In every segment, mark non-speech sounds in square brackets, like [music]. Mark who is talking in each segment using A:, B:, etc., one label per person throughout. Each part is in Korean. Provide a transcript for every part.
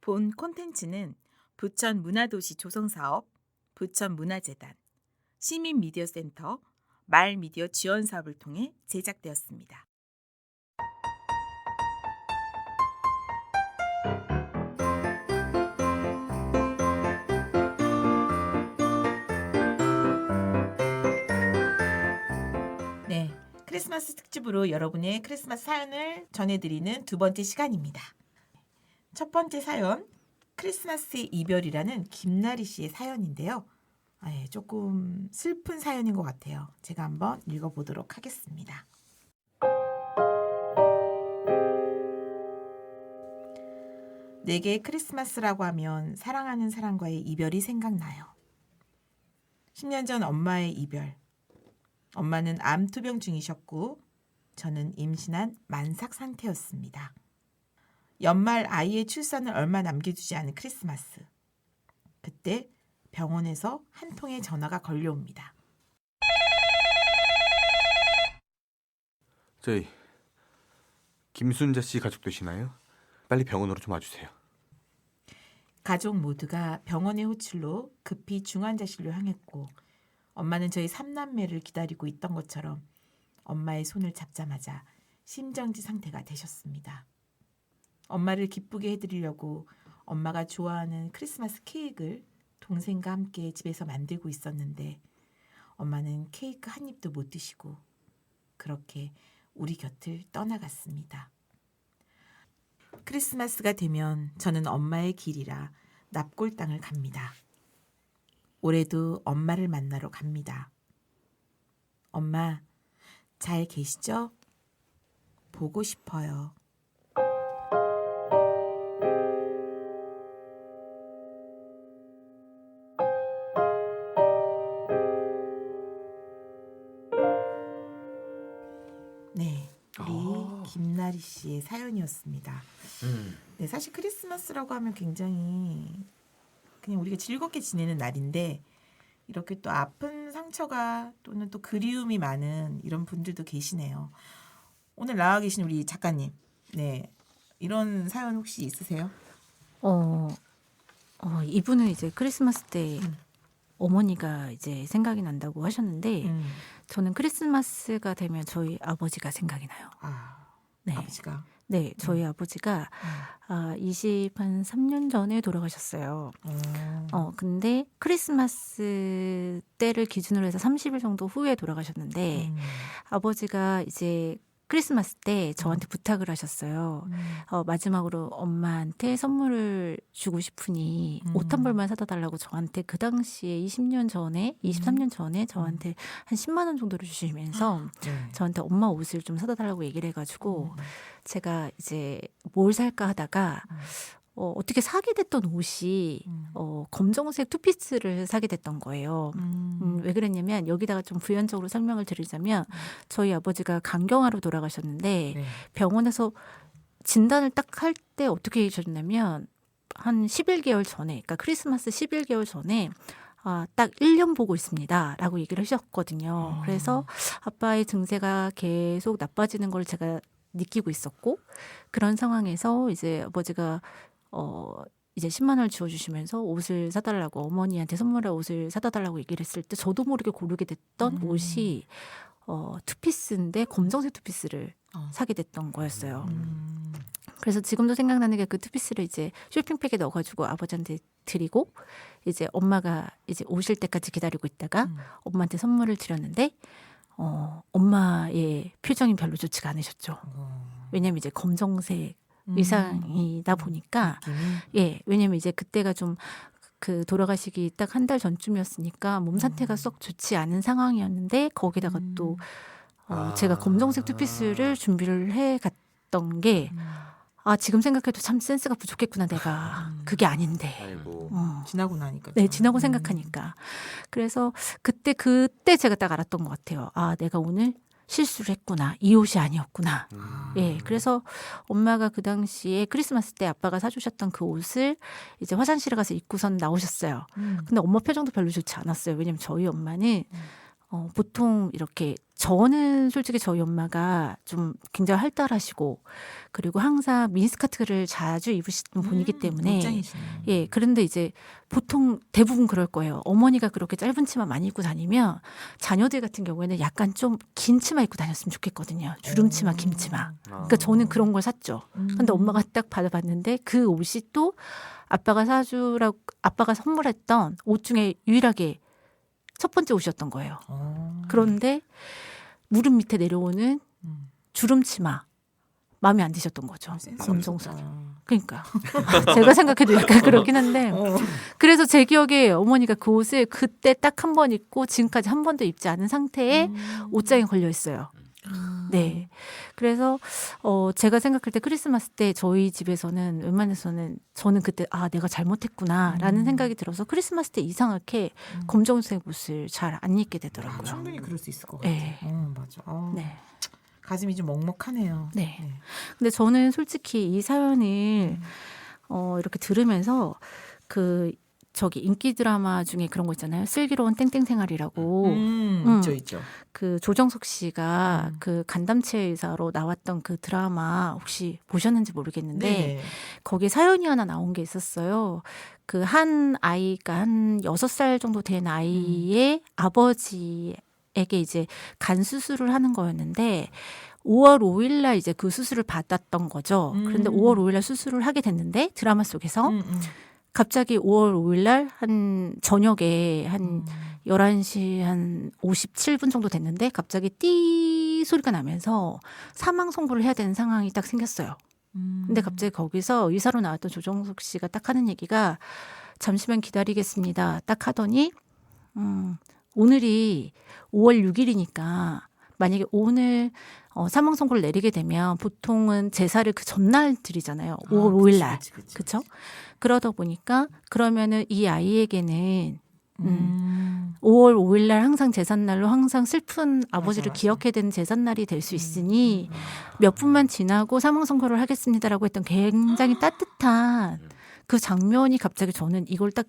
A: 본 콘텐츠는 부천 문화도시 조성사업, 부천 문화재단, 시민미디어센터, 말미디어 지원 사업을 통해 제작되었습니다. 네, 크리스마스 특집으로 여러분의 크리스마스 사연을 전해드리는 두 번째 시간입니다. 첫 번째 사연, 크리스마스의 이별이라는 김나리 씨의 사연인데요. 아, 예, 조금 슬픈 사연인 것 같아요. 제가 한번 읽어보도록 하겠습니다. 내게 크리스마스라고 하면 사랑하는 사람과의 이별이 생각나요. 10년 전 엄마의 이별. 엄마는 암 투병 중이셨고 저는 임신한 만삭 상태였습니다. 연말 아이의 출산을 얼마 남겨두지 않은 크리스마스. 그때 병원에서 한 통의 전화가 걸려옵니다.
B: 저희 김순자 씨 가족 되시나요? 빨리 병원으로 좀 와주세요.
A: 가족 모두가 병원의 호출로 급히 중환자실로 향했고 엄마는 저희 삼남매를 기다리고 있던 것처럼 엄마의 손을 잡자마자 심정지 상태가 되셨습니다. 엄마를 기쁘게 해드리려고 엄마가 좋아하는 크리스마스 케이크를 동생과 함께 집에서 만들고 있었는데 엄마는 케이크 한 입도 못 드시고 그렇게 우리 곁을 떠나갔습니다. 크리스마스가 되면 저는 엄마의 길이라 납골 땅을 갑니다. 올해도 엄마를 만나러 갑니다. 엄마, 잘 계시죠? 보고 싶어요. 씨의 사연이었습니다. 네, 사실 크리스마스라고 하면 굉장히 그냥 우리가 즐겁게 지내는 날인데 이렇게 또 아픈 상처가 또는 또 그리움이 많은 이런 분들도 계시네요. 오늘 나와 계신 우리 작가님, 네 이런 사연 혹시 있으세요?
C: 어, 어, 이분은 이제 크리스마스 때
A: 음.
C: 어머니가 이제 생각이 난다고 하셨는데
A: 음,
C: 저는 크리스마스가 되면 저희 아버지가 생각이 나요.
A: 아
C: 네.
A: 아버지가?
C: 네, 저희 아버지가 아, 20한 3년 전에 돌아가셨어요.
A: 음,
C: 어, 근데 크리스마스 때를 기준으로 해서 30일 정도 후에 돌아가셨는데
A: 음,
C: 아버지가 이제 크리스마스 때 저한테 부탁을 하셨어요.
A: 음,
C: 어, 마지막으로 엄마한테 선물을 주고 싶으니
A: 음.
C: 옷한 벌만 사다 달라고 저한테 그 당시에 20년 전에, 23년 전에 저한테 한 10만 원 정도를 주시면서
A: 네.
C: 저한테 엄마 옷을 좀 사다 달라고 얘기를 해가지고
A: 음,
C: 제가 이제 뭘 살까 하다가
A: 음.
C: 어, 어떻게 사게 됐던 옷이
A: 음,
C: 어, 검정색 투피스를 사게 됐던 거예요.
A: 음,
C: 음, 왜 그랬냐면 여기다가 좀 부연적으로 설명을 드리자면 저희 아버지가 간경화로 돌아가셨는데
A: 네.
C: 병원에서 진단을 딱 할 때 어떻게 해주셨냐면 한 11개월 전에, 그러니까 크리스마스 11개월 전에 아, 딱 1년 보고 있습니다. 라고 얘기를 하셨거든요.
A: 아.
C: 그래서 아빠의 증세가 계속 나빠지는 걸 제가 느끼고 있었고, 그런 상황에서 이제 아버지가, 어, 이제 10만 원을 주어주시면서 옷을 사달라고 어머니한테 선물할 옷을 사다 달라고 얘기를 했을 때 저도 모르게 고르게 됐던
A: 음.
C: 옷이 어, 투피스인데 검정색 투피스를
A: 어.
C: 사게 됐던 거였어요.
A: 음,
C: 그래서 지금도 생각나는 게 그 투피스를 이제 쇼핑백에 넣어가지고 아버지한테 드리고 이제 엄마가 이제 오실 때까지 기다리고 있다가
A: 음.
C: 엄마한테 선물을 드렸는데 어, 엄마의 표정이 별로 좋지가 않으셨죠.
A: 어.
C: 왜냐면 이제 검정색
A: 음.
C: 의상이다 보니까
A: 느낌이?
C: 예, 왜냐면 이제 그때가 좀그 돌아가시기 딱 한 달 전쯤이었으니까 몸 상태가
A: 음.
C: 썩 좋지 않은 상황이었는데 거기다가
A: 음.
C: 또 어,
B: 아.
C: 제가 검정색 투피스를 준비를 해 갔던 게
A: 음.
C: 아, 지금 생각해도 참 센스가 부족했구나, 내가.
A: 음.
C: 그게 아닌데.
B: 아이고.
C: 어.
A: 지나고 나니까.
C: 네,
A: 좀.
C: 지나고
A: 음.
C: 생각하니까. 그래서 그때, 그때 제가 딱 알았던 것 같아요. 아, 내가 오늘 실수를 했구나. 이 옷이 아니었구나.
B: 음.
C: 예, 그래서 엄마가 그 당시에 크리스마스 때 아빠가 사주셨던 그 옷을 이제 화장실에 가서 입고선 나오셨어요.
A: 음.
C: 근데 엄마 표정도 별로 좋지 않았어요. 왜냐면 저희 엄마는
A: 음.
C: 어, 보통 이렇게 저는 솔직히 저희 엄마가 좀 굉장히 활달하시고 그리고 항상 미니스커트를 자주 입으시는 분이기
A: 음,
C: 때문에
A: 멋쟁이시네.
C: 예, 그런데 이제 보통 대부분 그럴 거예요. 어머니가 그렇게 짧은 치마 많이 입고 다니면 자녀들 같은 경우에는 약간 좀 긴 치마 입고 다녔으면 좋겠거든요. 주름 치마, 긴 치마. 그러니까 저는 그런 걸 샀죠. 근데
A: 음.
C: 엄마가 딱 받아봤는데 그 옷이 또 아빠가 사주라고 아빠가 선물했던 옷 중에 유일하게 첫 번째 옷이었던 거예요.
A: 어.
C: 그런데 무릎 밑에 내려오는
A: 음.
C: 주름 치마 마음에 안 드셨던 거죠. 검정색.
A: 없었다.
C: 그러니까 [laughs] 제가 생각해도 약간 그렇긴 한데
A: 어.
C: 그래서 제 기억에 어머니가 그 옷을 그때 딱 한 번 입고 지금까지 한 번도 입지 않은 상태에
A: 음.
C: 옷장에 걸려 있어요. 네. 그래서 어 제가 생각할 때 크리스마스 때 저희 집에서는 웬만해서는 저는 그때 아 내가 잘못했구나라는
A: 음.
C: 생각이 들어서 크리스마스 때 이상하게
A: 음.
C: 검정색 옷을 잘 안 입게
A: 아,
C: 되더라고요.
A: 충분히 그럴 수 있을 것 같아.
C: 네.
A: 어, 맞아. 어,
C: 네.
A: 가슴이 좀 먹먹하네요.
C: 네. 근데 저는 솔직히 이 사연을
A: 음.
C: 어 이렇게 들으면서 그 저기 인기 드라마 중에 그런 거 있잖아요. 슬기로운 땡땡 생활이라고
A: 음,
C: 음.
A: 있죠, 있죠.
C: 그 조정석 씨가
A: 음.
C: 그 간담체 의사로 나왔던 그 드라마 혹시 보셨는지 모르겠는데
A: 네.
C: 거기에 사연이 하나 나온 게 있었어요. 그 한 아이가 한 여섯 살 정도 된 아이의 아버지에게 이제 간 수술을 하는 거였는데 5월 5일 날 이제 그 수술을 받았던 거죠. 그런데
A: 음.
C: 5월 5일 날 수술을 하게 됐는데 드라마 속에서
A: 음, 음.
C: 갑자기 5월 5일 날 한 저녁에 한
A: 음.
C: 11시 한 57분 정도 됐는데 갑자기 띠 소리가 나면서 사망 선고를 해야 되는 상황이 딱 생겼어요.
A: 음.
C: 근데 갑자기 거기서 의사로 나왔던 조정석 씨가 딱 하는 얘기가 잠시만 기다리겠습니다. 딱 하더니 음, 오늘이 5월 6일이니까 만약에 오늘 어, 사망 선고를 내리게 되면 보통은 제사를 그 전날 드리잖아요.
A: 아,
C: 5월 5일
A: 그치,
C: 날.
A: 그치.
C: 그러다 보니까 그러면은 이 아이에게는
A: 음.
C: 5월 5일 날 항상 제삿날로 항상 슬픈 아버지를
A: 맞아.
C: 기억해야 되는 제삿날이 될수
A: 음,
C: 있으니
A: 음,
C: 몇 분만 지나고 사망 선고를 하겠습니다라고 했던 굉장히 따뜻한 그 장면이 갑자기 저는 이걸 딱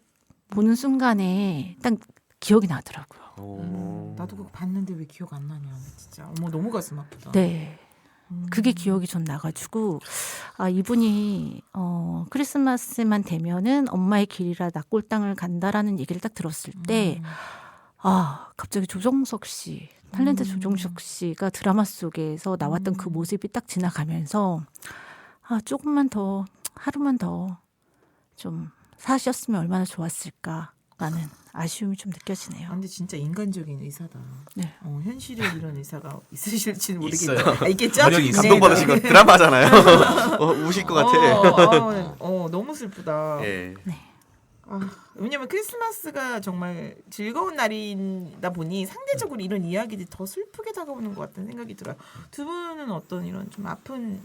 C: 보는 순간에 딱 기억이 나더라고요.
A: 음. 나도 그거 봤는데 왜 기억 안 나냐, 진짜. 어머 너무 가슴 아프다.
C: 네.
A: 음.
C: 그게 기억이 전 나가지고 아 이분이 어 크리스마스만 되면은 엄마의 길이라 낙골땅을 간다라는 얘기를 딱 들었을 때
A: 음.
C: 아, 갑자기 조정석 씨, 탤런트
A: 음.
C: 조정석 씨가 드라마 속에서 나왔던 그
A: 음.
C: 모습이 딱 지나가면서 아, 조금만 더, 하루만 더 좀 사셨으면 얼마나 좋았을까 라는 아쉬움이 좀
A: 아,
C: 느껴지네요.
A: 근데 진짜 인간적인 의사다.
C: 네.
A: 어, 현실에 이런 의사가 [laughs] 있으실지는. 모르겠는데. 아, 있겠죠?
B: 번역이
A: 네.
B: 감동받으신 거 드라마잖아요. [laughs] 어, 우실 것 같아.
A: 어, 어, 어, 너무 슬프다.
B: 예.
A: 아, 왜냐면 크리스마스가 정말 즐거운 날이다 보니 상대적으로 이런 이야기들이 더 슬프게 다가오는 것 같다는 생각이 들어요. 두 분은 어떤 이런 좀 아픈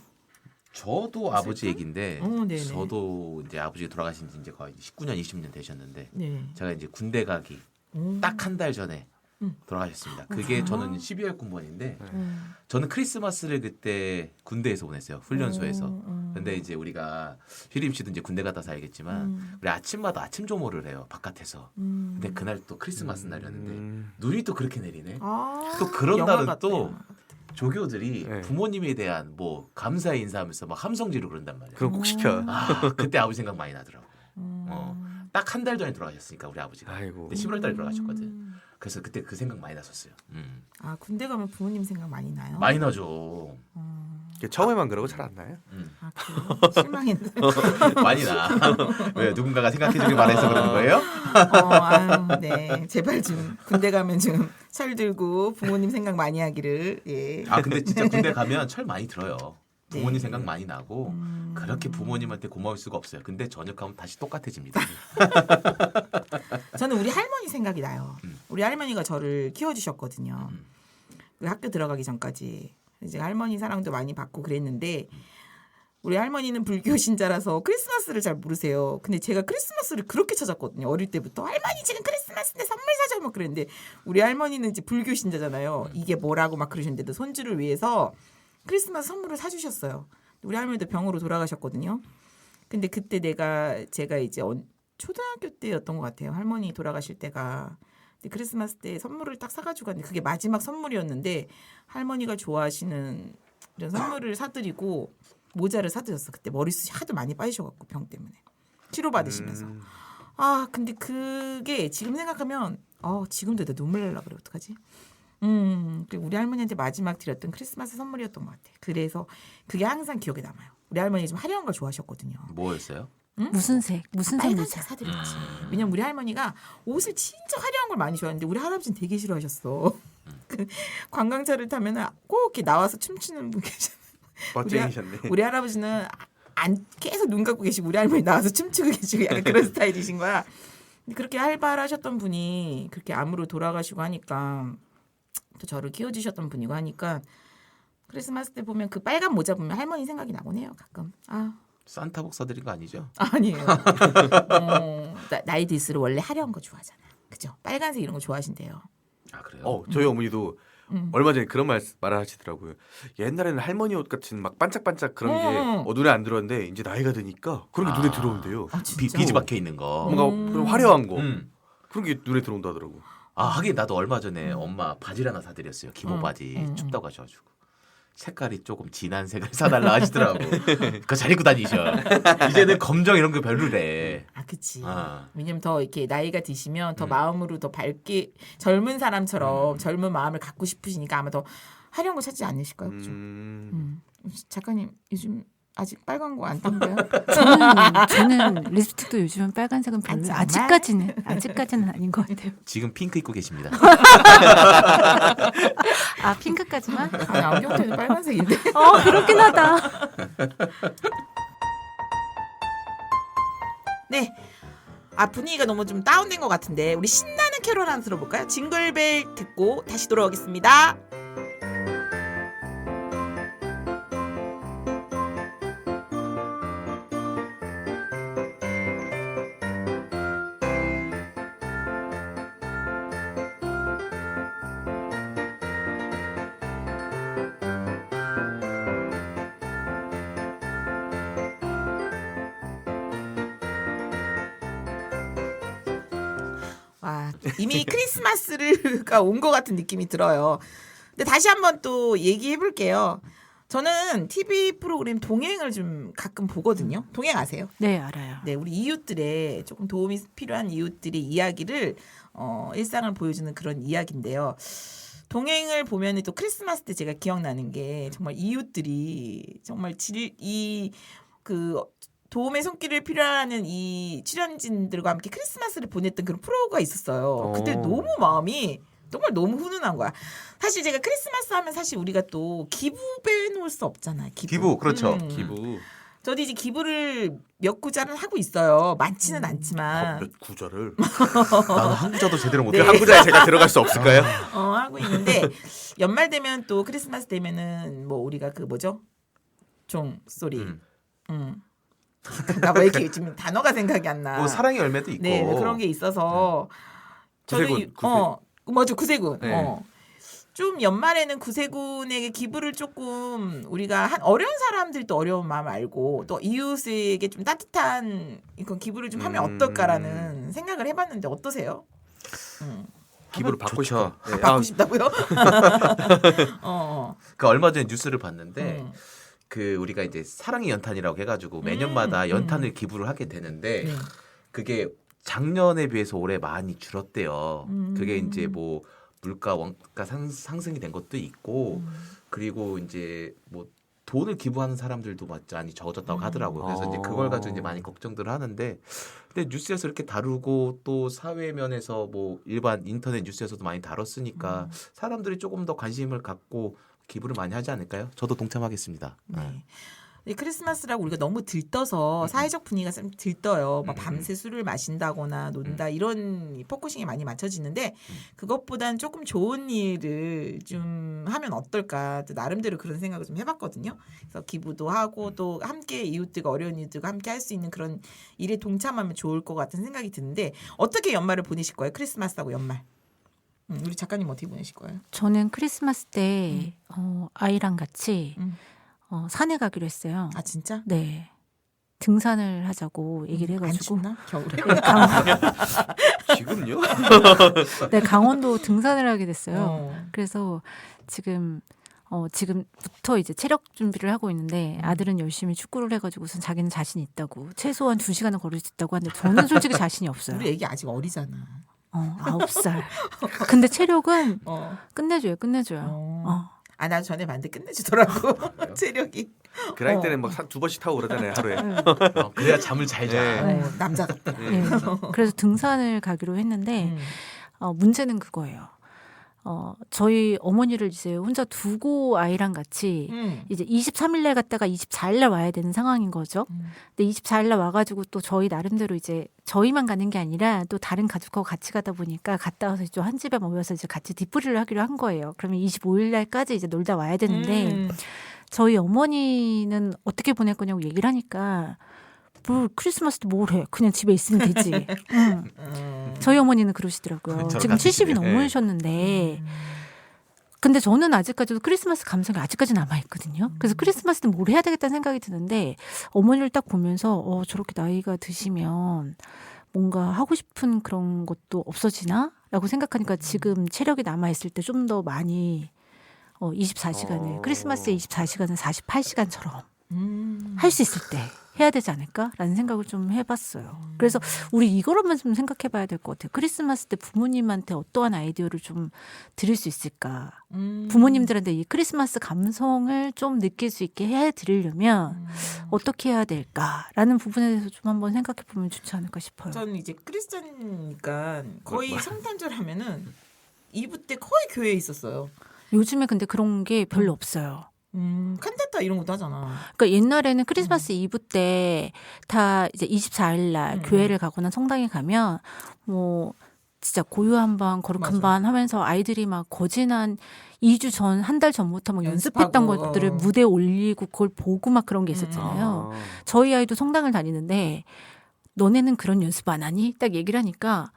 D: 저도 아버지
A: 슬픔?
D: 얘기인데
A: 어.
D: 저도 이제 아버지가 돌아가신 지 이제 거의 19년 20년 되셨는데
A: 네.
D: 제가 이제 군대 가기
A: 오.
D: 딱한 달 전에
A: 음.
D: 돌아가셨습니다. 그게
A: 아.
D: 저는 12월 군번인데
A: 음.
D: 저는 크리스마스를 그때 군대에서 보냈어요. 훈련소에서.
A: 음.
D: 근데 이제 우리가 휘림 씨도 이제 군대 갔다 살겠지만
A: 음,
D: 우리 아침마다 아침 조모를 해요 바깥에서.
A: 음.
D: 근데 그날 또 크리스마스 날이었는데
B: 음.
D: 눈이 또 그렇게 내리네.
A: 아,
D: 또 그런 날은 또
A: 같다.
D: 조교들이
B: 네.
D: 부모님에 대한 뭐 감사의 인사하면서 막 함성 지르 그런단 말이야.
B: 그럼 꼭 시켜.
D: 아 그때 아버지 생각 많이 나더라고.
A: 음.
D: 어. 딱 한 달 전에 돌아가셨으니까 우리 아버지가.
B: 아이고.
D: 근데 11월 달에 돌아가셨거든.
A: 음.
D: 그래서 그때 그 생각 많이 났었어요. 음.
A: 아 군대 가면 부모님 생각 많이 나요?
D: 많이 나죠.
A: 음.
B: 처음에만 그러고 잘 안 나요?
D: 음.
A: 아? 실망했네. [laughs]
D: 많이 나. 왜 누군가가 생각해주길 바래서 그러는 거예요?
A: 어, 아유, 네. 제발 좀 군대 가면 좀 철 들고 부모님 생각 많이 하기를. 예.
D: 아 근데 진짜 군대 가면 철 많이 들어요. 부모님
A: 네.
D: 생각 많이 나고
A: 음.
D: 그렇게 부모님한테 고마울 수가 없어요. 근데 전역하면 다시 똑같아집니다. [laughs]
A: 저는 우리 할머니 생각이 나요.
D: 음.
A: 우리 할머니가 저를 키워주셨거든요.
D: 음.
A: 그 학교 들어가기 전까지 이제 할머니 사랑도 많이 받고 그랬는데 우리 할머니는 불교 [laughs] 신자라서 크리스마스를 잘 모르세요. 근데 제가 크리스마스를 그렇게 찾았거든요. 어릴 때부터 할머니 지금 크리스마스인데 선물 사줘 막 그랬는데 우리 할머니는 이제 불교 신자잖아요. 이게 뭐라고 막 그러셨는데도 손주를 위해서 크리스마스 선물을 사주셨어요. 우리 할머니도 병으로 돌아가셨거든요. 근데 그때 내가 제가 이제 언- 초등학교 때였던 것 같아요. 할머니 돌아가실 때가 크리스마스 때 선물을 딱 사가지고 갔는데 그게 마지막 선물이었는데 할머니가 좋아하시는 이런 선물을 사드리고 모자를 사드렸어. 그때 머리숱이 하도 많이 빠지셔갖고 병 때문에 치료 받으시면서.
B: 음,
A: 아 근데 그게 지금 생각하면 어 지금도 내 눈물 날라 그래 어떡하지? 음 그리고 우리 할머니한테 마지막 드렸던 크리스마스 선물이었던 것 같아. 그래서 그게 항상 기억에 남아요. 우리 할머니 좀 화려한 걸 좋아하셨거든요.
D: 뭐였어요?
C: 무슨 색? 무슨 색
A: 빨간색
C: 모자?
A: 사드렸지. 왜냐면 우리 할머니가 옷을 진짜 화려한 걸 많이 좋아하는데 우리 할아버지는 되게 싫어하셨어. [laughs] 그 관광차를 타면은 꼭 이렇게 나와서 춤추는 분 계셨.
B: 멋쟁이셨네.
A: 우리 할아버지는 안 계속 눈 감고 계시고 우리 할머니 나와서 춤추고 계시고 약간 그런 [laughs] 스타일이신 거야. 근데 그렇게 활발하셨던 분이 그렇게 암으로 돌아가시고 하니까 또 저를 키워주셨던 분이고 하니까 크리스마스 때 보면 그 빨간 모자 보면 할머니 생각이 나곤 해요 가끔. 아
D: 산타복 사드린 거 아니죠?
A: 아니에요. 어, [laughs] 나, 나이 들수록 원래 화려한 거 좋아하잖아. 그죠? 빨간색 이런 거 좋아하신대요.
D: 아 그래요?
B: 어, 저희 어머니도
A: 음.
B: 얼마 전에 그런 말 말을 하시더라고요. 옛날에는 할머니 옷 같은 막 반짝반짝 그런 게
A: 음.
B: 어, 눈에 안 들어왔는데 이제 나이가 드니까 그런 게
D: 아.
B: 눈에 들어온대요.
A: 아
D: 비,
A: 진짜.
D: 비즈 박혀 있는 거.
B: 뭔가
A: 음.
B: 그런 화려한 거
D: 음.
B: 그런 게 눈에 들어온다더라고.
D: 아 하긴 나도 얼마 전에 엄마 바지를 하나 사드렸어요. 기모
A: 음.
D: 바지
A: 음, 음.
D: 춥다고 하셔가지고 색깔이 조금 진한 색을 [laughs] 사달라 하시더라고. 그거 잘 입고 다니셔. 이제는 검정 이런 거 별로래.
A: 아 그치.
D: 아.
A: 왜냐면 더 이렇게 나이가 드시면 더
D: 음.
A: 마음으로 더 밝게 젊은 사람처럼 젊은 마음을 갖고 싶으시니까 아마 더 화려한 거 찾지 않으실까요?
B: 음.
A: 음. 작가님 요즘 아직 빨간 거안 ತಂ가요? [laughs]
C: 저는 저는 립스틱도 요즘은 빨간색은 별로.
A: 정말?
C: 아직까지는 아직까지는 아닌 것 같아요.
D: 지금 핑크 입고 계십니다.
C: 아 핑크까지만?
A: 아니 안경테는 빨간색인데.
C: 어 그렇긴 하다. [laughs]
A: 네. 아 분위기가 너무 좀 다운된 것 같은데 우리 신나는 캐롤 하나 들어볼까요? 징글벨 듣고 다시 돌아오겠습니다. 이미 [laughs] 크리스마스가 온 것 같은 느낌이 들어요. 근데 다시 한번 또 얘기해 볼게요. 저는 TV 프로그램 동행을 좀 가끔 보거든요. 동행 아세요?
C: 네 알아요.
A: 네, 우리 이웃들의 조금 도움이 필요한 이웃들의 이야기를 어, 일상을 보여주는 그런 이야기인데요. 동행을 보면 또 크리스마스 때 제가 기억나는 게 정말 이웃들이 정말 질 이 그 도움의 손길을 필요하는 이 출연진들과 함께 크리스마스를 보냈던 그런 프로가 있었어요. 그때
B: 어.
A: 너무 마음이 정말 너무 훈훈한 거야. 사실 제가 크리스마스 하면 사실 우리가 또 기부 빼놓을 수 없잖아요. 기부.
D: 기부, 그렇죠.
A: 음.
B: 기부
A: 저도 이제 기부를 몇 구자를 하고 있어요. 많지는
B: 어,
A: 않지만
B: 몇 구절을 [laughs]
D: 나도 한국자도 제대로 못해.
A: 네.
B: 한 구자에 제가 들어갈 수 없을까요? [laughs]
A: 어, 하고 있는데 연말 되면 또 크리스마스 되면은 뭐 우리가 그 뭐죠? 종 소리.
D: 음.
A: 음. 나 왜 이렇게 지금 단어가 생각이 안 나.
D: 뭐 사랑의 열매도 있고.
A: 네, 네, 그런 게 있어서 저도
B: 구세군,
A: 이-
B: 구세-
A: 어 맞아 구세군.
B: 네.
A: 어. 좀 연말에는 구세군에게 기부를 조금 우리가 한 어려운 사람들도 어려운 마음 알고 또 이웃에게 좀 따뜻한 이건 기부를 좀 하면
B: 음.
A: 어떨까라는 생각을 해봤는데 어떠세요? 음.
B: 기부를 받고. 싶어. 네,
A: 받고
B: 아,
A: 싶다고요? [laughs] [laughs] 어.
D: 그 얼마 전에 뉴스를 봤는데
A: 음.
D: 그 우리가 이제 사랑의 연탄이라고 해가지고 매년마다
A: 음,
D: 연탄을 기부를 하게 되는데
A: 네.
D: 그게 작년에 비해서 올해 많이 줄었대요.
A: 음.
D: 그게 이제 뭐 물가 원가 상, 상승이 된 것도 있고
A: 음.
D: 그리고 이제 뭐 돈을 기부하는 사람들도 많이 적어졌다고
A: 음.
D: 하더라고요. 그래서 이제
B: 아.
D: 그걸 가지고 이제 많이 걱정들을 하는데 근데 뉴스에서 이렇게 다루고 또 사회 면에서 뭐 일반 인터넷 뉴스에서도 많이
A: 음.
D: 다뤘으니까 사람들이 조금 더 관심을 갖고 기부를 많이 하지 않을까요? 저도 동참하겠습니다.
A: 네. 이 크리스마스라고 우리가 너무 들떠서 사회적 분위기가 좀 들떠요. 막
D: 음, 음.
A: 밤새 술을 마신다거나 논다 이런 포커싱이 많이 맞춰지는데 그것보단 조금 좋은 일을 좀 하면 어떨까 또 나름대로 그런 생각을 좀 해봤거든요. 그래서 기부도 하고 또 함께 이웃들과 어려운 이웃들과 함께 할 수 있는 그런 일에 동참하면 좋을 것 같은 생각이 드는데 어떻게 연말을 보내실 거예요? 크리스마스하고 연말. 음, 우리 작가님 어떻게 보내실 거예요?
C: 저는 크리스마스 때 어, 아이랑 같이
A: 음.
C: 어, 산에 가기로 했어요.
A: 아 진짜?
C: 네. 등산을 하자고 얘기를
A: 음, 안
C: 해가지고
A: 춥나 겨울에?
C: 네, 강원, [laughs]
B: 지금요? [laughs]
C: 네, 강원도 등산을 하게 됐어요.
A: 어.
C: 그래서 지금 어 지금부터 이제 체력 준비를 하고 있는데
A: 음.
C: 아들은 열심히 축구를 해가지고선 자기는 자신 있다고 최소한 두 시간은 걸을 수 있다고 하는데 저는 솔직히 [laughs] 자신이 없어요.
A: 우리 애기 아직 어리잖아.
C: 어 아홉 살. 근데 체력은 [laughs]
A: 어.
C: 끝내줘요, 끝내줘요.
A: 어.
C: 어.
A: 아, 나 전에 봤는데 끝내주더라고. [laughs] [laughs] 체력이.
B: 그 나이
A: 어.
B: 때는 막 두 번씩 타고 그러잖아요 하루에.
C: 네.
D: 어, 그래야 잠을 잘 자.
B: 네.
A: 어, 남자 같다.
C: 네. 그래서 등산을 가기로 했는데
A: 음.
C: 어, 문제는 그거예요. 어, 저희 어머니를 이제 혼자 두고 아이랑 같이
A: 음.
C: 이제 23일 날 갔다가 24일 날 와야 되는 상황인 거죠.
A: 음.
C: 근데 24일 날 와가지고 또 저희 나름대로 이제 저희만 가는 게 아니라 또 다른 가족하고 같이 가다 보니까 갔다 와서 좀한 집에 모여서 이제 같이 뒷풀이를 하기로 한 거예요. 그러면 25일 날까지 이제 놀다 와야 되는데
A: 음.
C: 저희 어머니는 어떻게 보낼 거냐고 얘기를 하니까 뭐 크리스마스 때뭘 해? 그냥 집에 있으면 되지. [laughs] 응.
A: 음.
C: 저희 어머니는 그러시더라고요.
D: 저랑
C: 지금
D: 같이
C: 70이
D: 집에.
C: 넘으셨는데
A: 음.
C: 근데 저는 아직까지도 크리스마스 감성이 아직까지 남아 있거든요. 그래서 크리스마스 때 뭘 해야 되겠다는 생각이 드는데 어머니를 딱 보면서 어 저렇게 나이가 드시면 뭔가 하고 싶은 그런 것도 없어지나 라고 생각하니까 지금 체력이 남아 있을 때 좀 더 많이 어 24시간을
B: 어.
C: 크리스마스의 24시간은 48시간처럼
A: 음.
C: 할수 있을 때 해야 되지 않을까라는 생각을 좀 해봤어요. 그래서 우리 이거로만 좀 생각해봐야 될 것 같아요. 크리스마스 때 부모님한테 어떠한 아이디어를 좀 드릴 수 있을까?
A: 음.
C: 부모님들한테 이 크리스마스 감성을 좀 느낄 수 있게 해드리려면
A: 음.
C: 어떻게 해야 될까라는 부분에 대해서 좀 한번 생각해 보면 좋지 않을까 싶어요.
A: 저는 이제 크리스찬이니까 거의 성탄절 하면은 이브 때 거의 교회에 있었어요.
C: 요즘에 근데 그런 게 별로 없어요.
A: 음, 칸타타 이런 것도 하잖아.
C: 그러니까 옛날에는 크리스마스 이브 때 다 이제 24일 날
A: 음.
C: 교회를 가거나 성당에 가면 뭐 진짜 고요 한번 거룩
A: 맞아.
C: 한번 하면서 아이들이 막 거진한 2주 전 한 달 전부터 막 연습했던
A: 연습하고,
C: 것들을
A: 어.
C: 무대에 올리고 그걸 보고 막 그런 게 있었잖아요.
B: 아.
C: 저희 아이도 성당을 다니는데 너네는 그런 연습 안 하니? 딱 얘기를 하니까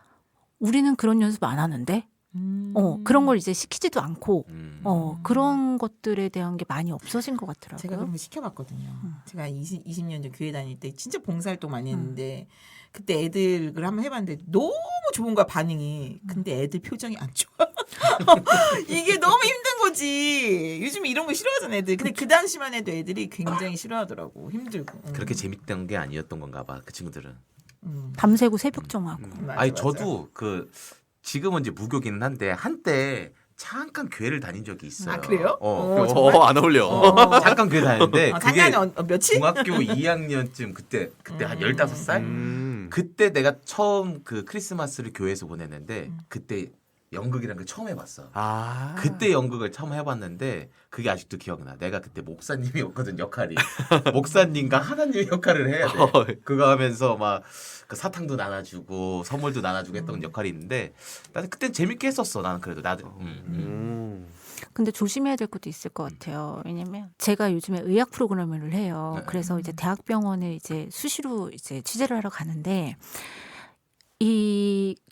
C: 우리는 그런 연습 안 하는데.
A: 음.
C: 어, 그런 걸 이제 시키지도 않고
D: 음.
C: 어, 그런 것들에 대한 게 많이 없어진 것 같더라고요.
A: 제가 그런 거 시켜봤거든요.
C: 음.
A: 제가 20, 20년 전 교회 다닐 때 진짜 봉사활동 많이 했는데 그때 애들 을 한번 해봤는데 너무 좋은 거야 반응이. 근데 애들 표정이 안 좋아. [laughs] 이게 너무 힘든 거지. 요즘에 이런 거 싫어하잖아 애들. 근데 그 당시만 해도 애들이 굉장히 싫어하더라고. 힘들고. 음.
D: 그렇게 재밌던 게 아니었던 건가 봐. 그 친구들은.
A: 음.
C: 밤새고 새벽 정하고.
A: 맞아,
D: 아니
A: 맞아.
D: 저도 그 지금은 이제 무교기는 한데 한때 잠깐 교회를 다닌 적이 있어요.
A: 아, 그래요?
D: 어.
A: 어?
B: 어, 안 어울려.
A: 어.
D: 잠깐 교회 다녔는데
A: 아,
D: 그게
A: 잠깐 어, 어, 며칠?
D: 중학교 [laughs] 2학년쯤 그때 그때 한
A: 음.
D: 15살?
B: 음.
D: 그때 내가 처음 그 크리스마스를 교회에서 보냈는데
A: 음.
D: 그때 연극이라는 걸 처음 해봤어.
B: 아.
D: 그때 연극을 처음 해봤는데 그게 아직도 기억나. 내가 그때 목사님이었거든 역할이. [laughs] 목사님과 하나님의 역할을 해야 돼.
B: 어.
D: 그거 하면서 막 그 사탕도 나눠주고 선물도 나눠주고 했던
A: 음.
D: 역할이 있는데 나는 그땐 재밌게 했었어. 나는 그래도 나도. 음.
B: 음.
C: 근데 조심해야 될 것도 있을 것 같아요. 왜냐면 제가 요즘에 의학 프로그램을 해요.
D: 네.
C: 그래서 이제 대학병원에 이제 수시로 이제 취재를 하러 가는데 이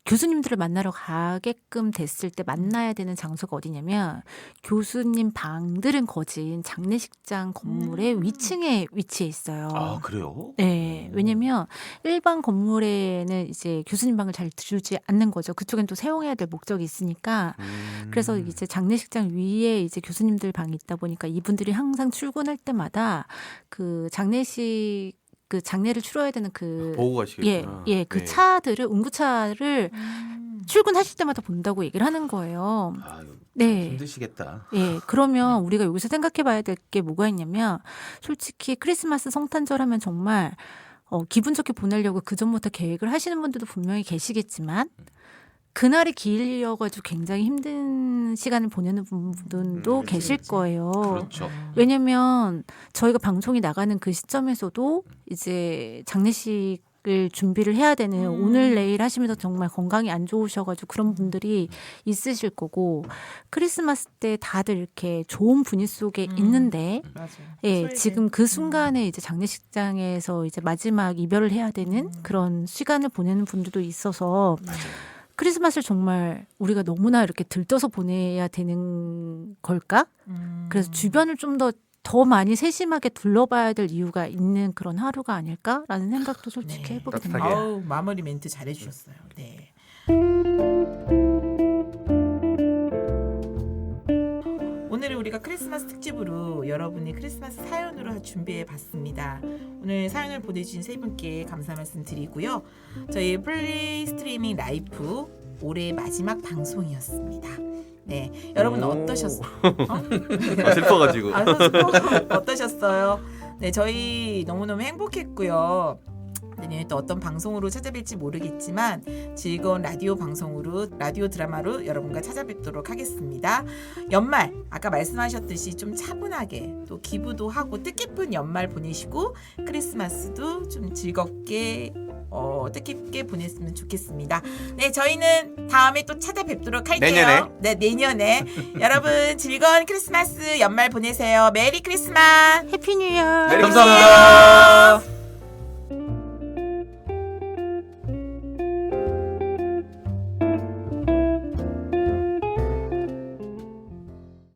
C: 교수님들을 만나러 가게끔 됐을 때 만나야 되는 장소가 어디냐면 교수님 방들은 거진 장례식장 건물의
A: 음.
C: 위층에 위치해 있어요.
D: 아 그래요?
C: 네, 왜냐면 일반 건물에는 이제 교수님 방을 잘 주지 않는 거죠. 그쪽엔 또 사용해야 될 목적이 있으니까.
B: 음.
C: 그래서 이제 장례식장 위에 이제 교수님들 방이 있다 보니까 이분들이 항상 출근할 때마다 그 장례식 그 장례를 치러야 되는 그
B: 보고
C: 예,
B: 가시겠구나.
C: 예, 그
B: 네.
C: 차들을 운구차를
A: 음.
C: 출근하실 때마다 본다고 얘기를 하는 거예요.
D: 아
C: 네.
D: 힘드시겠다.
C: 예, 그러면 우리가 여기서 생각해 봐야 될 게 뭐가 있냐면 솔직히 크리스마스 성탄절 하면 정말 어, 기분 좋게 보내려고 그 전부터 계획을 하시는 분들도 분명히 계시겠지만 그날이 길려가지고 굉장히 힘든 시간을 보내는 분들도
B: 음,
C: 계실
A: 그치.
C: 거예요.
D: 그렇죠.
C: 왜냐면 저희가 방송이 나가는 그 시점에서도 이제 장례식 을 준비를 해야 되는
A: 음.
C: 오늘 내일 하시면서 정말 건강이 안 좋으셔가지고 그런 분들이 있으실 거고 크리스마스 때 다들 이렇게 좋은 분위 속에
A: 음.
C: 있는데
A: 맞아.
C: 예. 지금 그 순간에 이제 장례식장에서 이제 마지막 이별을 해야 되는
A: 음.
C: 그런 시간을 보내는 분들도 있어서 크리스마스를 정말 우리가 너무나 이렇게 들떠서 보내야 되는 걸까?
A: 음.
C: 그래서 주변을 좀더더 많이 세심하게 둘러봐야 될 이유가 있는 그런 하루가 아닐까라는 생각도 솔직히
A: 네.
B: 해보게.
C: 됩니다.
A: 아우 마무리 멘트 잘해주셨어요. 네. 오늘은 우리가 크리스마스 특집으로 여러분이 크리스마스 사연으로 준비해 봤습니다. 오늘 사연을 보내주신 세 분께 감사 말씀 드리고요. 저희 플레이 스트리밍 라이프 올해 마지막 방송이었습니다. 네, 여러분
B: 오.
A: 어떠셨어요? 어? [laughs]
B: 아, 슬퍼가지고.
A: 아, 선수 어떠셨어요? 네, 저희 너무너무 행복했고요. 내년에 또 어떤 방송으로 찾아뵐지 모르겠지만 즐거운 라디오 방송으로 라디오 드라마로 여러분과 찾아뵙도록 하겠습니다. 연말 아까 말씀하셨듯이 좀 차분하게 또 기부도 하고 뜻깊은 연말 보내시고 크리스마스도 좀 즐겁게 어, 뜻깊게 보냈으면 좋겠습니다. 네, 저희는 다음에 또 찾아뵙도록 할게요.
B: 내년에.
A: 네, 내년에 [laughs] 여러분 즐거운 크리스마스 연말 보내세요. 메리 크리스마스.
C: 해피 뉴 이어.
B: 메리
D: 감사합니다.